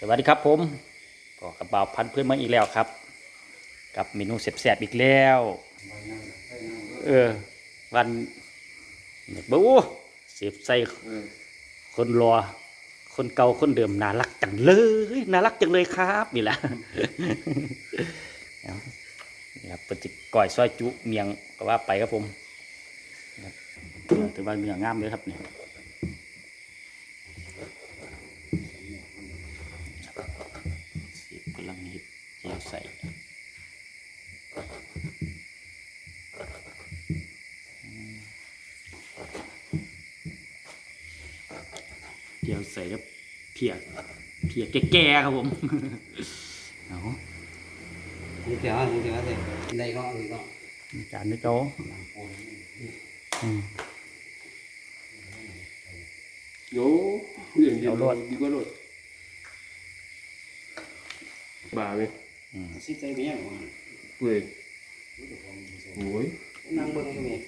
สวัสดีครับผมก็กระเป๋าพันเพื่อนมาอีกแล้วครับ กับเมนูแซ่บๆอีกแล้ว เออ วันบูเสียบใส่คนรอ คนเก่าคนเดิมน่ารักจังเลยน่ารักจังเลยครับนี่แหละนี่ครับเป็นจิก่อยซอยจุเมียงก็ว่าไปครับผมครับถือว่าเนื้องามเลยครับเนี่ย สิบกำลังหยิบเจียวใส่อืม เจียวใส่แล้วเพียเพียแก่ๆครับผมเอานี่เดี๋ยวนี่เดี๋ยวเลยในก็นี่ก็จานนี้เขาอืมโยอย่างเดียวเอารวดดีกว่ารวดบ่าไหมอืมสิใจเมียเว้ยโอ้ยนั่งเบิ่งอยู่นี่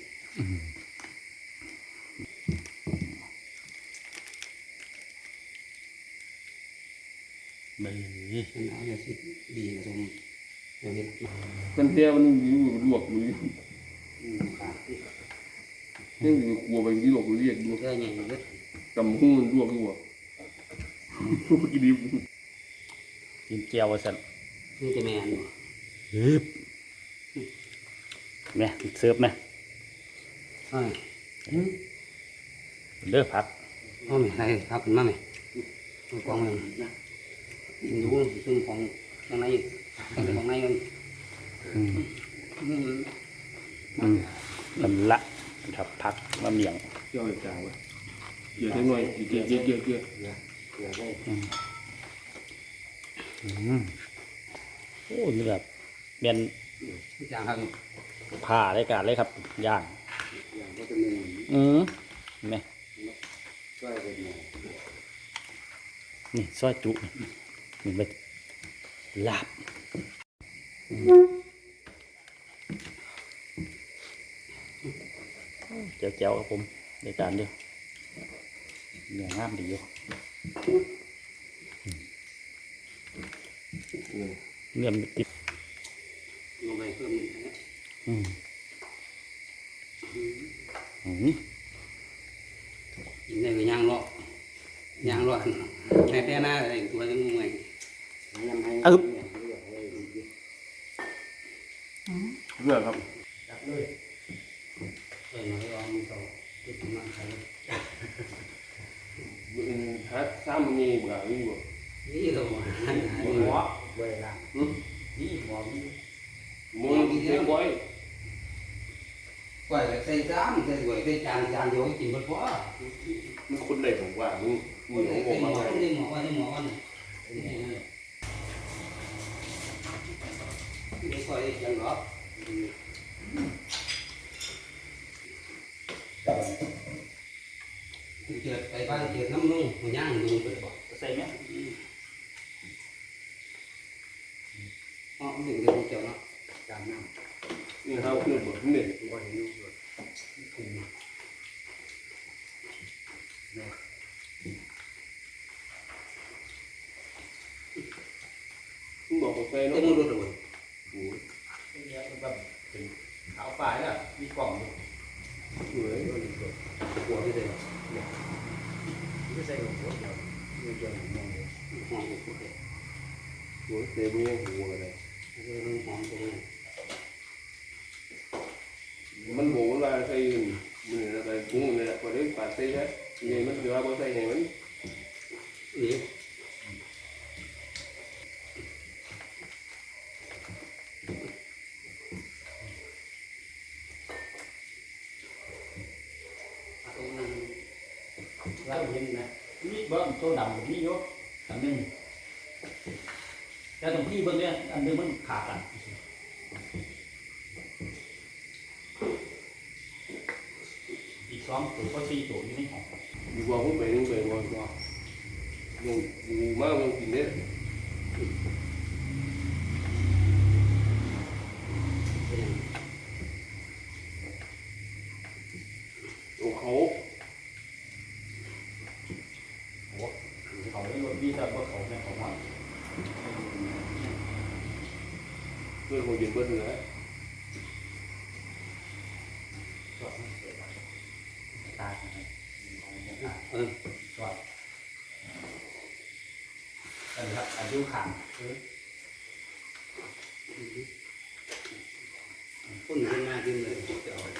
เบ้ยมันเอาอย่าสิดีผสมอย่างนี้กันเทียมันอยู่ลวกอยู่อืมครับที่ยังอยู่กลัวไปที่ลวกเรียกดูเพื่ออย่างนี้กำหุ้นลวกอยู่อะกินดิบกินเจียวว่าสันนี่จะแม่นฮึบแม่เสิร์ฟไหมใช่เด้อผักเอาไหมอะไรครับมาไหมกองมันยิง ดูซึ่งของข้างในของในมันมอืมละครับผักมะเมียงเจ้าจางวะเกี่ยวจังหน่อยเกี่ยวเกี่ยวเกี่ยวเยอืมโอ้เนื้อเมียนจางผ่าได้การเลยครับย่างอืมแม่ช่ยนี่ซอยจุ นี่ไปลาบเจียวเจียวๆครับผมในการเดียวเนื้องามดีอยู่เนื้อมันติดลงไปเพิ่มอืมอืมกินได้ก็ย่างรอย่างรอแม่แพ้หน้าอะไรตัวจะงงไง อึ๊บเรื่องครับเออมาลองต่อที่ผมนั่งใช้ฮัทซ้ำนี่บ่าวิ่งบ่นี่ตัวหมอหัวเวลานี่หัวมีมึงเสียบ่อยกว่าใส่จานใส่ถ้วยใส่จานจานเดียวกินหมดพอมันคนไหนของว่ามึงมึงใส่ของผมหมมาอไงใส่หมอว่าใส่หมอว่า เนี่ยไม่ค่อยยังหรอกเกิดไปบ้านเกิดน้ำนุ่งมันย่างนุ่งไปบอก ใส่ไหม อ๋อหนึ่งเดียวเกี่ยวเนาะจานน้ำ นี่เขาคือบ่นี่ บ่เห็นอยู่คุม มึงบอกว่าใส่ เต็ม เนาะ รถเลย โอ้ย เนี่ยแบบเป็นขาวฝ่ายน่ะมีกล่องอยู่ เว้ย หัวที่เดียว ไม่ใส่หัวเดียว ไม่เกี่ยวมองเลยห้องกูเลย โอ้ยเต็มยังหัวกันเลยมันี้มันบอกว่าใส่มืออะไรกุ้งเลยพอได้ปาดใส่ได้ยังมันเดี๋ยวเอาใส่ให้มันนี่ตรงนั้นเราเห็นนะมีเบิ้งตัวดำกับมีอยู่อันนึง แต่ตรงที่เบิ้งเนี่ยอันหนึงมันขาดกันอีกสองตัวก็สี่ตัวอยู่ในห้องดีกว่าผมไปนึงไปว่าว่ายังกูมากยังกินได้เป็นโอ้เขาเขาไม่รู้มีแต่ว่าเขาเนี่ยเขามาเพื่อนคงกินเพื่อนเหนือตาเลยอันนี้ครับอายุขังคนขึ้นมาขึ้นเลยจะเอา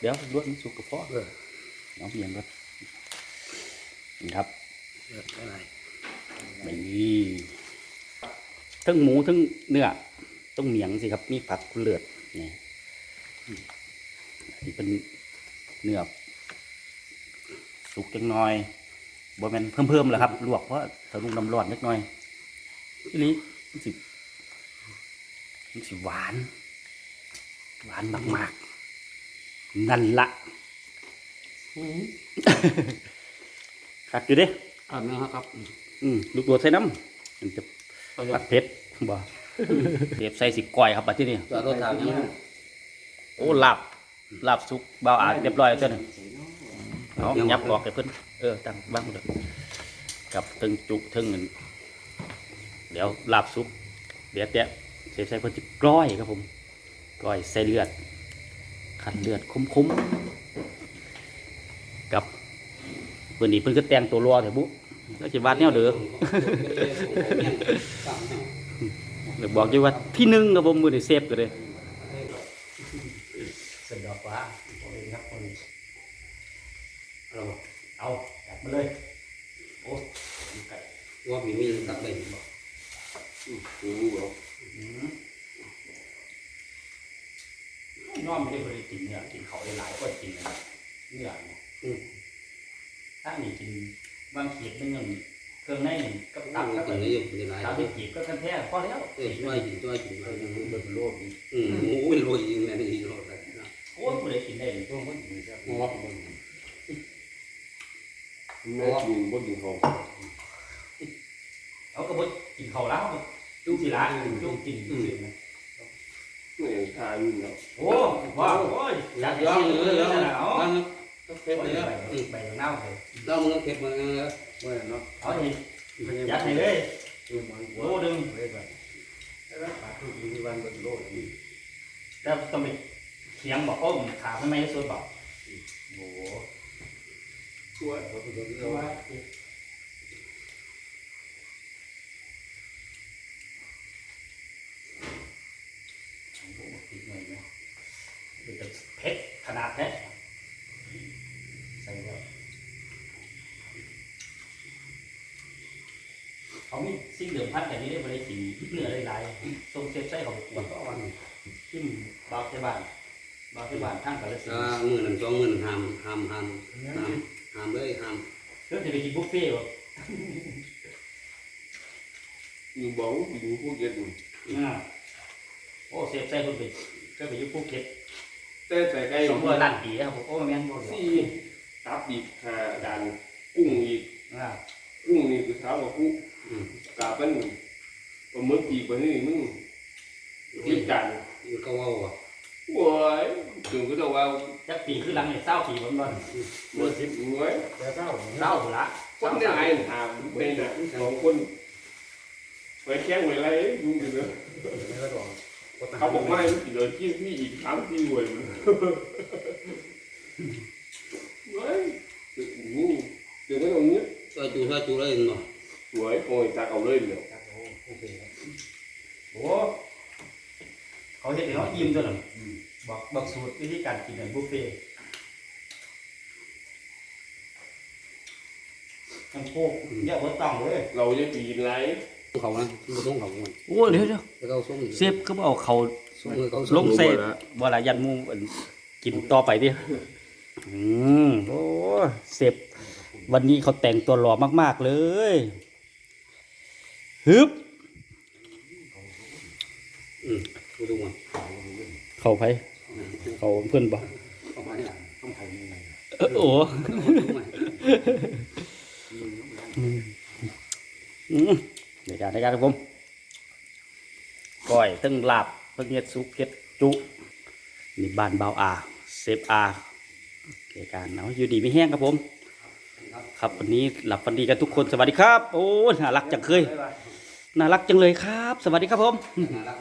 เดี๋ยวลวกมันสุกกระเพาะเออน้องเมียงก็นี่ครับเอออะไรนี่ทั้งหมูทั้งเนื้อต้องเหมียงสิครับ มีผักเลือดนี่นี่เป็นเนื้อสุกจังน้อยบ่แม่นเพิ่มเพิ่มๆแล้วครับ ลวกเพราะถ้าลุงน้ำร้อนนิดหน่อยทีนี้มันสิมันสิหวาน หวานมากๆ นั่นละคักอยู่เด้อ่าแม่ครับ อืมลูกโดดใส่น้ำมันจะปัดเผ็ดบ่เผ็ดใส่สิก้อยครับบัดที่นี่ตัวรถถามยังโอ้ลาบลาบสุกเบาอาเรียบร้อยแล้วเจ้านี่เอายับออกให้เพิ่นเออตั้งบ้างเลยกับถึงจุถึงเงินเดี๋ยวลาบสุกเดี๋ยวแตะเสียใส่เพิ่นจิกล้อยครับผมกล้อยใส่เลือด ขัดเลือดคุ้มๆกับเพิ่นนี่เพิ่นก็แต่งตัวรอเถอะบุแล้วสิวาดแนวเด้อเดี๋ยวบอกอยู่ว่าที่หนึ่งครับผมมือได้เซฟกันเลยเสนดอกฟ้าเอาเลยครับเอาเลยเราเอาจัดมาเลยโอ้ไก่ว่ามีมีตักเลยบอกอืมบอกน้อมไม่ได้บริ กินเนี่ยกินเขาได้หลายก็กินนะเนื้อเนี่ยอืมถ้ามีกินบางเขียดนึงอย่างเครื่องในหนึ่งกับตัตั้บงกับกินได้ยังกินได้หลายตับที่กีบก็กันแท้พอแล้วเอ้ยช่วยกินช่วยกินมาอย่างนี้เบิดโลกนี่อืมโอ้ยโรยยิงเลยนี่โรยเลยนะโอ้ยผู้ใดกินได้เลยต้องคนกินแซ่บโอ้แม่กินบ่กินของเอากระบดกินเขาแล้วจุ้งสีละจุ้งกินสินะ ไม่ทานอยู่แล้วโอ้ว้าวโอ้ยอยากย่องเลเลยยแล้วนะเอาตั้งเผ็ดไปเลยไปไปเน่าเลยแล้วมึงเก็บมาเออเนาะเอาดิยัดให้เลยโลดึงแต่ต้องไปเคียงบอกอ้มขาไม่ไม่สุดบอกโอ้โห ช่วย เพชรข นาดเพชรใส่แล้วเขามีสิ่งเดิมพันแต่นี้ได้บริกินเนื้อหลายๆทรงเซฟไส้เขาบอกว่าก็วันจิ้มบาวเทบานบาวเทบานข้างกันเลยสิอ่ามือหนึ่งสองมือหนึ่งหามหามหามหามหามเลยหามเรื่องจะไปกินบุฟเฟ่ต์บ่อยู่บอกกินผู้เย็นอ่าโอ้เซฟไส้คนไปก็ไปอยุ่ภูเก็ต แต่แต่ไก่สองร้อยล้านปีครับผมโอ้แม่นบ่เดียวสี่ตับอีกห้าจานกุ้งอีกอ่ากุ้งนี่คือเท้ากับกุ้งอืมกาเป็นปลาหมึกอีกกว่านี้มึงอีกจานอยู่ก็ว่าว่ะโว้ยถึงก็จะว่าจักปีคือหลังเนี่ยเศร้าปีบ่บ่เมื่อสิบหน่วยเศร้าพุ่นละคนได้ไงถามไปนะสองคนไปแข่งไปอะไรดูอยู่เนอะ เขาบอกไม่เดี๋ยวจิ้มพี่อีกสามสี่หน่วยมันเฮ้ยนี่ถึงไม่ตรงนี้ช่วยจูช่วยจูเลยเนาะสวยโอ้ยตาเอาเลยเดี๋ยวโอ้เขาเฮ็ดให้เขายิ้มตัวนั้นบอกบอกสูตรวิธีการกินแบบบุฟเฟ่ต์ทั้งโคกเยอะบ่ต้องเลย เราจะปีนไร เขานะมันต้องเขามันโอ้เดี๋ยวเดี๋ยวแล้วก็ส่งเซฟก็เอาเขาส่งมือเขาลงเซฟบ่ละยันหมูอันกินต่อไปดิอืมโอ้เซฟวันนี้เขาแต่งตัวหล่อมาก ๆ เลยฮึบอืมดูดูมันเขาไผเขาเพื่อนบ่เอามาเนี่ยต้องไผ่ยังไงเออโอ้อืม ในการในการครับผมก้อยตึ้งลาบเพิ่งเฮ็ดซุปเฮ็ดจุนี่บ้านเบาอาเซฟอาเกี่ยการเนาะอยู่ดีไม่แห้งครับผม ครับวันนี้หลับฝันดีกันทุกคนสวัสดีครับ โอ้น่ารักจังเคยน่ารักจังเลยครับ สวัสดีครับผมน่ารัก